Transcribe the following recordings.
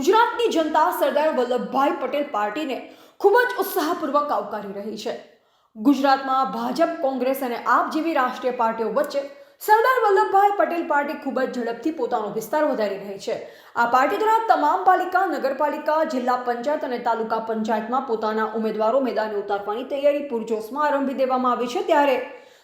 ગુજરાતની જનતા સરદાર વલ્લભભાઈ પટેલ પાર્ટીને ખૂબ જ ઉત્સાહપૂર્વક આવકારી રહી છે. ગુજરાતમાં ભાજપ, કોંગ્રેસ અને આપ જેવી રાષ્ટ્રીય પાર્ટીઓ વચ્ચે સરદાર વલ્લભભાઈ પટેલ પાર્ટી ખૂબ જ ઝડપથી પોતાનો વિસ્તાર વધારી રહી છે. આ પાર્ટી દ્વારા તમામ પાલિકા, નગરપાલિકા, જિલ્લા પંચાયત અને તાલુકા પંચાયતમાં પોતાના ઉમેદવારો મેદાને ઉતારવાની તૈયારી પૂરજોશમાં આરંભી દેવામાં આવી છે. ત્યારે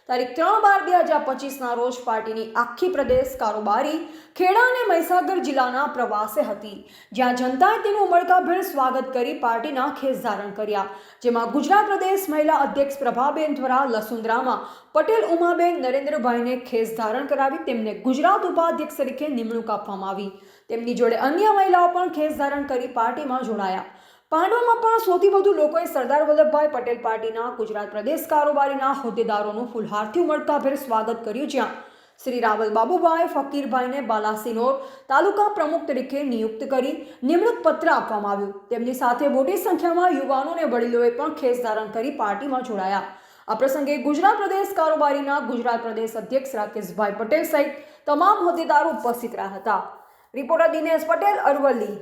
તારીખ ત્રણ બાર બે હજાર પચીસના રોજ પાર્ટીની આખી પ્રદેશ કારોબારી ખેડા અને મહીસાગર જિલ્લાના પ્રવાસે હતી. જ્યાં જનતાએ તેનું ઉમળકાભેર સ્વાગત કરી પાર્ટીના ખેસ ધારણ કર્યા. જેમાં ગુજરાત પ્રદેશ મહિલા અધ્યક્ષ પ્રભાબેન દ્વારા લસુંદરામાં પટેલ, ઉમાબેન, નરેન્દ્રભાઈને ખેસ ધારણ કરાવી તેમને ગુજરાત ઉપાધ્યક્ષ તરીકે નિમણૂક આપવામાં આવી. તેમની જોડે અન્ય મહિલાઓ પણ ખેસ ધારણ કરી પાર્ટીમાં જોડાયા. પાંડવામાં પણ સૌથી વધુ લોકોએ સરદાર વલ્લભભાઈ પટેલ પાર્ટીના ગુજરાત પ્રદેશ કારોબારીના હોદ્દેદારોનું ફુલહારથી ઉમળકાભેર સ્વાગત કર્યું જ્યાં શ્રી રાવલ બાબુભાઈ ફકીરભાઈને બાલાસિનોર તાલુકા પ્રમુખ તરીકે નિયુક્ત કરી નિમણૂક પત્ર આપવામાં આવ્યું. તેમની સાથે મોટી સંખ્યામાં યુવાનો અને વડીલોએ પણ ખેસ ધારણ કરી પાર્ટીમાં જોડાયા. આ પ્રસંગે ગુજરાત પ્રદેશ કારોબારીના ગુજરાત પ્રદેશ અધ્યક્ષ રાકેશભાઈ પટેલ સહિત તમામ હોદ્દેદારો ઉપસ્થિત રહ્યા હતા. રિપોર્ટર દિનેશ પટેલ, અરવલ્લી.